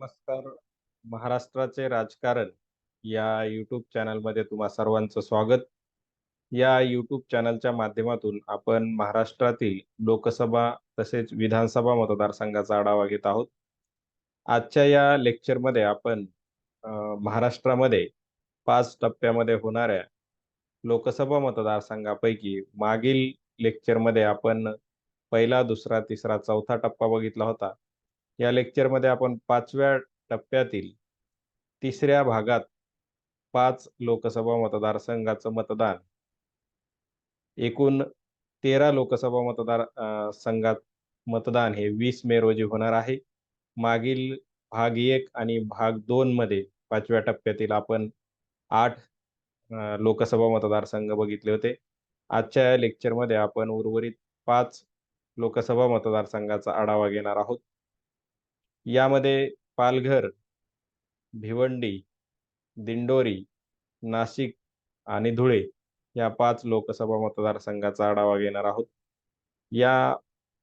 नमस्कार. महाराष्ट्राचे राजकारण या यूट्यूब चॅनलमध्ये तुम्हा सर्वांचं स्वागत. या यूट्यूब चॅनलच्या माध्यमातून आपण महाराष्ट्रातील लोकसभा तसेच विधानसभा मतदारसंघाचा आढावा घेत आहोत. आजच्या या लेक्चरमध्ये आपण महाराष्ट्रामध्ये पाच टप्प्यामध्ये होणाऱ्या लोकसभा मतदारसंघापैकी मागील लेक्चरमध्ये आपण पहिला, दुसरा, तिसरा, चौथा टप्पा बघितला होता. या लेक्चरमध्ये आपण पाचव्या टप्प्यातील तिसऱ्या भागात पाच लोकसभा मतदारसंघाचं मतदान एकूण तेरा लोकसभा मतदार संघात मतदान हे वीस मे रोजी होणार आहे. मागील भाग एक आणि भाग दोन मध्ये पाचव्या टप्प्यातील आपण आठ लोकसभा मतदारसंघ बघितले होते. आजच्या या लेक्चरमध्ये आपण उर्वरित पाच लोकसभा मतदारसंघाचा आढावा घेणार आहोत. यामध्ये पालघर, भिवंडी, दिंडोरी, नाशिक आणि धुळे या पाच लोकसभा मतदारसंघाचा आढावा घेणार आहोत. या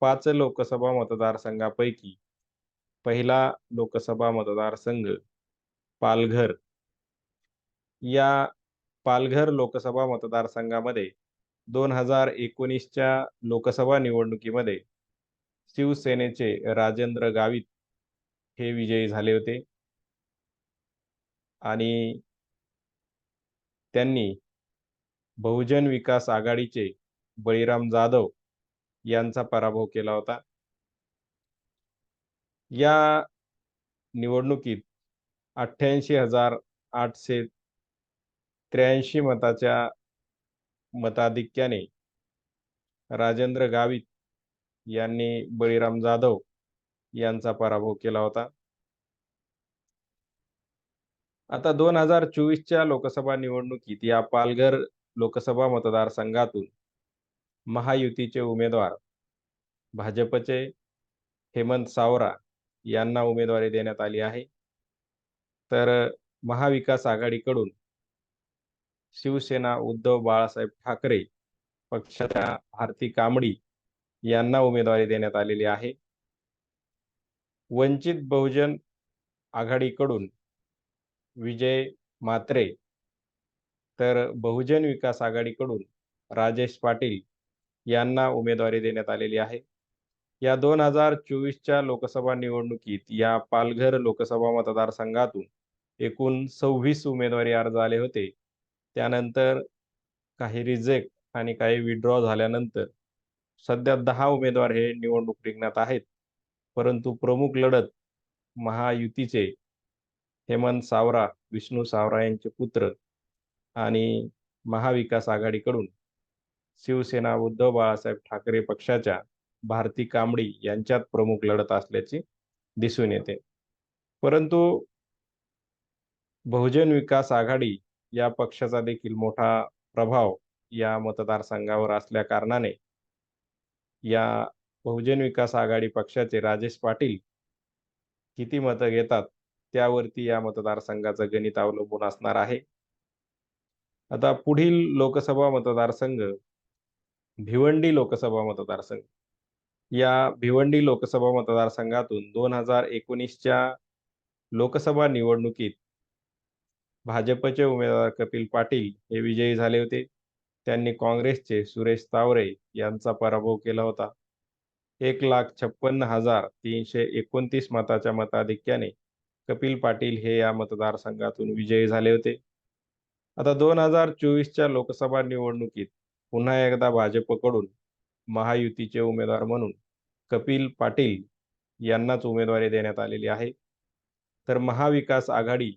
पाच लोकसभा मतदारसंघापैकी पहिला लोकसभा मतदारसंघ पालघर. या पालघर लोकसभा मतदारसंघामध्ये दोन हजार एकोणीसच्या लोकसभा निवडणुकीमध्ये शिवसेनेचे राजेंद्र गावित हे विजयी झाले होते. आणि त्यांनी बहुजन विकास आघाडीचे बळीराम जाधव यांचा पराभव केला होता. या निवडणुकीत अठ्ठ्याऐंशी हजार आठशे त्र्याऐंशी मताच्या मताधिक्याने राजेंद्र गावित यांनी बळीराम जाधव यांचा पराभव केला होता. आता दोन हजार चोवीसच्या लोकसभा निवडणुकीत या पालघर लोकसभा मतदारसंघातून महायुतीचे उमेदवार भाजपचे हेमंत सावरा यांना उमेदवारी देण्यात आली आहे. तर महाविकास आघाडीकडून शिवसेना उद्धव बाळासाहेब ठाकरे पक्षाच्या भारती कांबडी यांना उमेदवारी देण्यात आलेली आहे. वंचित बहुजन आघाडीकडून विजय मात्रे तर बहुजन विकास आघाडीकडून राजेश पाटील यांना उमेदवारी देण्यात आलेली आहे. या दोन हजार चोवीसच्या लोकसभा निवडणुकीत या पालघर लोकसभा मतदारसंघातून एकूण सव्वीस उमेदवारी अर्ज आले होते. त्यानंतर काही रिजेक्ट आणि काही विड्रॉ झाल्यानंतर सध्या दहा उमेदवार हे निवडणूक रिंगणात आहेत. परंतु प्रमुख लढत महायुतीचे हेमंत सावरा, विष्णू सावरा यांचे पुत्र आणि महाविकास आघाडीकडून शिवसेना उद्धव बाळासाहेब ठाकरे पक्षाच्या भारती कांबडी यांच्यात प्रमुख लढत असल्याचे दिसून येते. परंतु बहुजन विकास आघाडी या पक्षाचा देखील मोठा प्रभाव या मतदारसंघावर असल्या कारणाने या बहुजन विकास आघाडी पक्षाचे राजेश पाटील किती मतं घेतात त्यावरती या मतदारसंघाचं गणित अवलंबून असणार आहे. आता पुढील लोकसभा मतदारसंघ भिवंडी लोकसभा मतदारसंघ. या भिवंडी लोकसभा मतदारसंघातून दोन हजार एकोणीसच्या लोकसभा निवडणुकीत भाजपचे उमेदवार कपिल पाटील हे विजयी झाले होते. त्यांनी काँग्रेसचे सुरेश तावरे यांचा पराभव केला होता. एक लाख छप्पन्न हजार तीनशे एकोणतीस मताच्या मताधिक्याने कपिल पाटील हे या मतदारसंघातून विजयी झाले होते. आता दोन हजार चोवीसच्या लोकसभा निवडणुकीत पुन्हा एकदा भाजपकडून महायुतीचे उमेदवार म्हणून कपिल पाटील यांनाच उमेदवारी देण्यात आलेली आहे. तर महाविकास आघाडी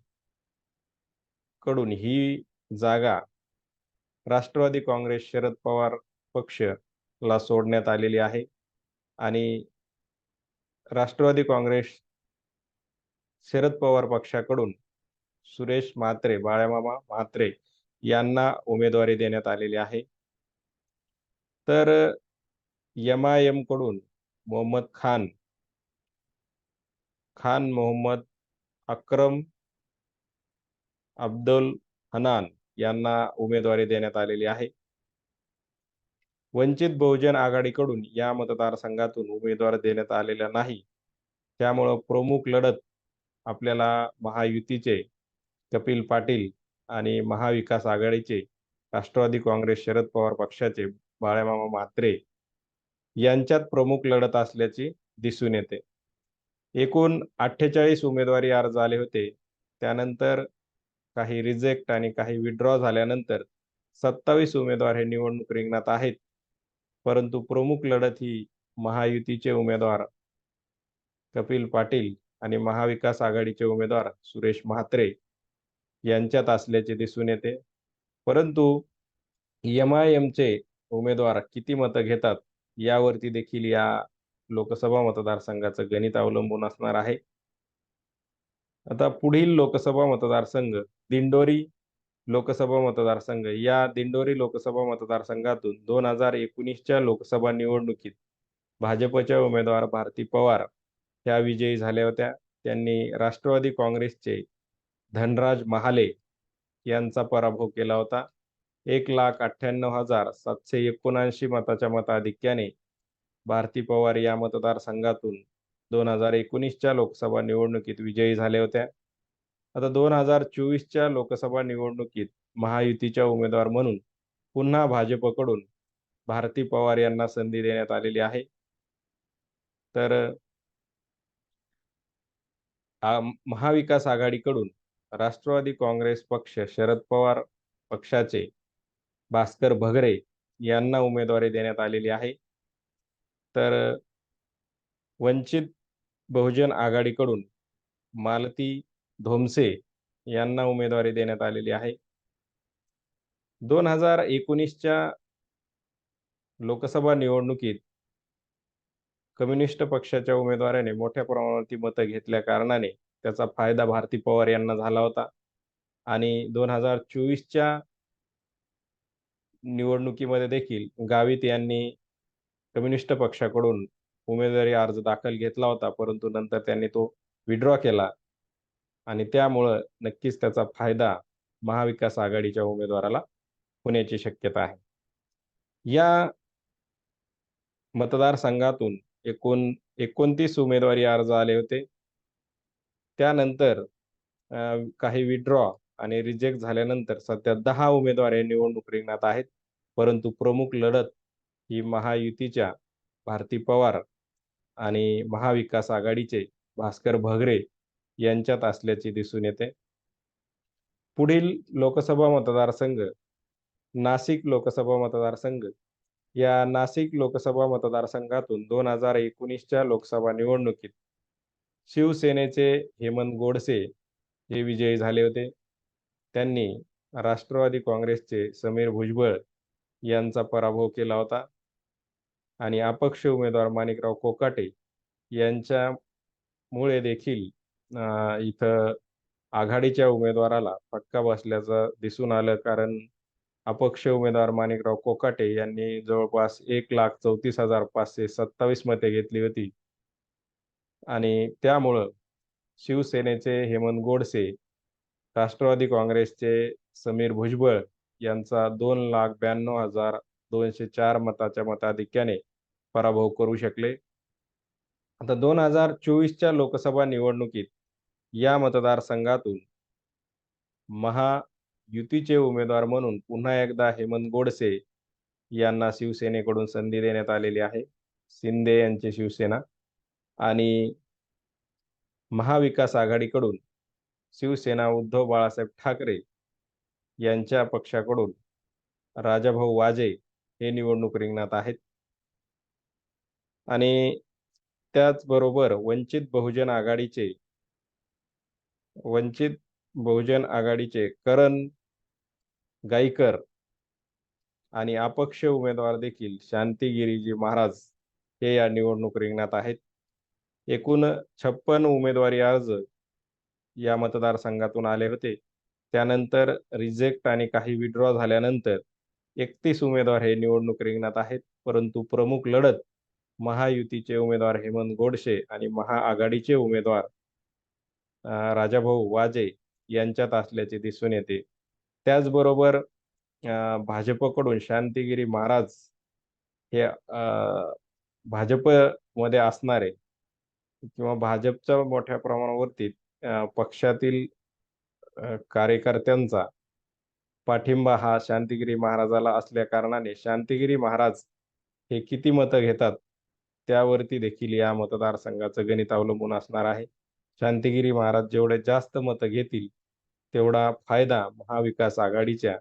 कडून ही जागा राष्ट्रवादी काँग्रेस शरद पवार पक्षला सोडण्यात आलेली आहे आणि राष्ट्रवादी काँग्रेस शरद पवार पक्षाकडून सुरेश म्हात्रे, बाळामामा म्हात्रे यांना उमेदवारी देण्यात आलेली आहे. तर एम-आय-एमकडून मोहम्मद खान खान मोहम्मद अक्रम अब्दुल हनान यांना उमेदवारी देण्यात आलेली आहे. वंचित बहुजन आघाडीकडून या मतदारसंघातून उमेदवार देण्यात आलेला नाही. त्यामुळं प्रमुख लढत आपल्याला महायुतीचे कपिल पाटील आणि महाविकास आघाडीचे राष्ट्रवादी काँग्रेस शरद पवार पक्षाचे बाळ्यामामा म्हात्रे यांच्यात प्रमुख लढत असल्याची दिसून येते. एकूण अठ्ठेचाळीस उमेदवारी अर्ज आले होते. त्यानंतर काही रिजेक्ट आणि काही विड्रॉ झाल्यानंतर सत्तावीस उमेदवार हे निवडणूक रिंगणात आहेत. परंतु प्रमुख लढत ही महायुतीचे उमेदवार कपिल पाटील आणि महाविकास आघाडीचे उमेदवार सुरेश म्हात्रे यांच्यात असल्याचे दिसून येते. परंतु एम आय एमचे उमेदवार किती मतं घेतात यावरती देखील या लोकसभा मतदारसंघाचं गणित अवलंबून असणार आहे. आता पुढील लोकसभा मतदारसंघ दिंडोरी लोकसभा मतदारसंघ. या दिंडोरी लोकसभा मतदारसंघातून दोन हजार एकोणीसच्या लोकसभा निवडणुकीत भाजपच्या उमेदवार भारती पवार ह्या विजयी झाल्या होत्या. त्यांनी राष्ट्रवादी काँग्रेसचे धनराज महाले यांचा पराभव केला होता. एक लाख अठ्ठ्याण्णव हजार सातशे एकोणऐंशी मताच्या मताधिक्याने भारती पवार या मतदारसंघातून दोन हजार एकोणीसच्या लोकसभा निवडणुकीत विजयी झाल्या होत्या. आता दोन हजार चोवीसच्या लोकसभा निवडणुकीत महायुतीच्या उमेदवार म्हणून पुन्हा भाजपकडून भारती पवार यांना संधी देण्यात आलेली आहे. तर महाविकास आघाडीकडून राष्ट्रवादी काँग्रेस पक्ष शरद पवार पक्षाचे भास्कर भगरे यांना उमेदवारी देण्यात आलेली आहे. तर वंचित बहुजन आघाडीकडून मालती धोमसे यांना उमेदवारी देण्यात आलेली आहे. दोन हजार एकोणीसच्या लोकसभा निवडणुकीत कम्युनिस्ट पक्षाच्या उमेदवाराने मोठ्या प्रमाणावरती मतं घेतल्या कारणाने त्याचा फायदा भारती पवार यांना झाला होता. आणि दोन हजार चोवीसच्या निवडणुकीमध्ये देखील गावित यांनी कम्युनिस्ट पक्षाकडून उमेदवारी अर्ज दाखल घेतला होता परंतु नंतर त्यांनी तो विड्रॉ केला. आणि त्यामुळं नक्कीच त्याचा फायदा महाविकास आघाडीच्या उमेदवाराला होण्याची शक्यता आहे. या मतदारसंघातून एकूण एकोणतीस उमेदवारी अर्ज आले होते. त्यानंतर काही विड्रॉ आणि रिजेक्ट झाल्यानंतर सध्या दहा उमेदवार हे निवडणूक रिंगणात आहेत. परंतु प्रमुख लढत ही महायुतीच्या भारती पवार आणि महाविकास आघाडीचे भास्कर भगरे यांच्यात असल्याचे दिसून येते. पुढील लोकसभा मतदारसंघ नाशिक लोकसभा मतदारसंघ. या नाशिक लोकसभा मतदारसंघातून दोन हजार एकोणीसच्या लोकसभा निवडणुकीत शिवसेनेचे हेमंत गोडसे हे विजयी झाले होते. त्यांनी राष्ट्रवादी काँग्रेसचे समीर भुजबळ यांचा पराभव केला होता. आणि अपक्ष उमेदवार माणिकराव कोकाटे यांच्यामुळे देखील इथं आघाडीच्या उमेदवाराला फटका बसल्याचं दिसून आलं. कारण अपक्ष उमेदवार माणिकराव कोकाटे यांनी जवळपास एक लाख चौतीस हजार पाचशे सत्तावीस मते घेतली होती. आणि त्यामुळं शिवसेनेचे हेमंत गोडसे राष्ट्रवादी काँग्रेसचे समीर भुजबळ यांचा दोन लाख ब्याण्णव हजार दोनशे चार मताच्या मताधिक्याने पराभव करू शकले. आता दोन हजार चोवीसच्या लोकसभा निवडणुकीत या मतदारसंघातून महायुतीचे उमेदवार म्हणून पुन्हा एकदा हेमंत गोडसे यांना शिवसेनेकडून संधी देण्यात आलेली आहे. शिंदे यांची शिवसेना आणि महाविकास आघाडीकडून शिवसेना उद्धव बाळासाहेब ठाकरे यांच्या पक्षाकडून राजाभाऊ वाजे हे निवडणूक रिंगणात आहेत. आणि त्याचबरोबर वंचित बहुजन आघाडीचे वंचित बहुजन आघाडीचे करण गायकर आणि अपक्ष उमेदवार देखील शांतीगिरीजी महाराज हे या निवडणूक रिंगणात आहेत. एकूण छप्पन उमेदवारी अर्ज या मतदारसंघातून आले होते. त्यानंतर रिजेक्ट आणि काही विड्रॉ झाल्यानंतर एकतीस उमेदवार हे निवडणूक रिंगणात आहेत. परंतु प्रमुख लढत महायुतीचे उमेदवार हेमंत गोडसे आणि महाआघाडीचे उमेदवार राजाभाऊ वाजे यांच्यात असल्याचे दिसून येते. त्याचबरोबर भाजपकडून शांतिगिरी महाराज हे भाजपमध्ये असणारे किंवा भाजपच्या मोठ्या प्रमाणावरती पक्षातील कार्यकर्त्यांचा पाठिंबा हा शांतिगिरी महाराजाला असल्या कारणाने शांतिगिरी महाराज हे किती मतं घेतात त्यावरती देखील या मतदारसंघाचं गणित अवलंबून असणार आहे. शांतिगिरी महाराज जेवढे जास्त मतं घेतील तेवढा फायदा महाविकास आघाडीच्या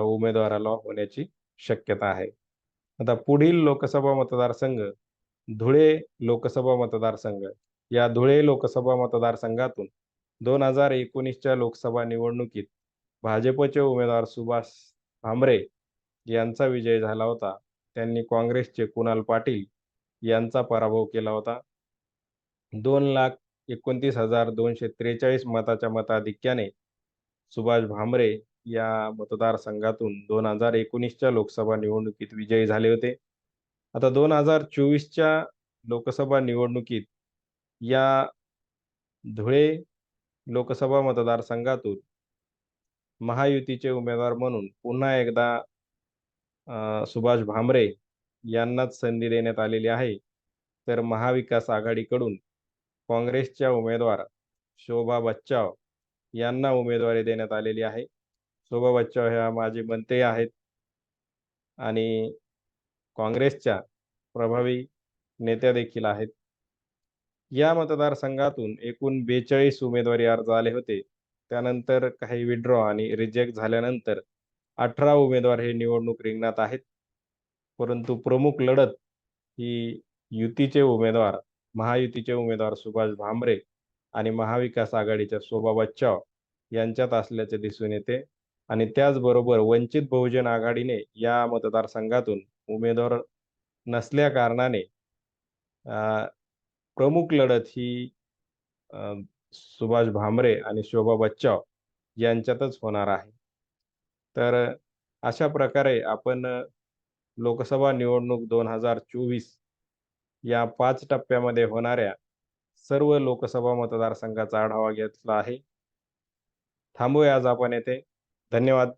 उमेदवाराला होण्याची शक्यता आहे. आता पुढील लोकसभा मतदारसंघ धुळे लोकसभा मतदारसंघ या धुळे लोकसभा मतदारसंघातून दोन हजार एकोणीसच्या लोकसभा निवडणुकीत भाजपचे उमेदवार सुभाष भामरे यांचा विजय झाला होता. त्यांनी काँग्रेसचे कुणाल पाटील यांचा पराभव केला होता. दोन लाख एकोणतीस हजार दोनशे त्रेचाळीस मताच्या मताधिक्याने सुभाष भामरे या मतदारसंघातून दोन हजार एकोणीसच्या लोकसभा निवडणुकीत विजयी झाले होते. आता दोन हजार चोवीसच्या लोकसभा निवडणुकीत या धुळे लोकसभा मतदारसंघातून महायुतीचे उमेदवार म्हणून पुन्हा एकदा सुभाष भामरे यांनाच संधी देण्यात आलेली आहे. तर महाविकास आघाडीकडून काँग्रेसच्या उमेदवार शोभा बच्चाव यांना उमेदवारी देण्यात आलेली आहे. शोभा बच्चाव ह्या माजी मंत्री आहेत. आणि काँग्रेसच्या प्रभावी नेत्या देखील आहेत. या मतदारसंघातून एकूण बेचाळीस उमेदवारी अर्ज आले होते. त्यानंतर काही विड्रॉ आणि रिजेक्ट झाल्यानंतर अठरा उमेदवार हे निवडणूक रिंगणात आहेत. परंतु प्रमुख लढत ही युतीचे उमेदवार महायुतीचे उमेदवार सुभाष भामरे आणि महाविकास आघाडीच्या शोभा बच्चाव यांच्यात असल्याचे दिसून येते. आणि त्याचबरोबर वंचित बहुजन आघाडीने या मतदारसंघातून उमेदवार नसल्या कारणाने प्रमुख लढत ही सुभाष भामरे आणि शोभा बच्चाव यांच्यातच होणार आहे. तर अशा प्रकारे आपण लोकसभा निवडणूक दोन हजार चोवीस या पाच टप्प्यामध्ये होणाऱ्या सर्व लोकसभा मतदारसंघाचा आढावा घेतला आहे. थांबूया आज आपण येथे. धन्यवाद.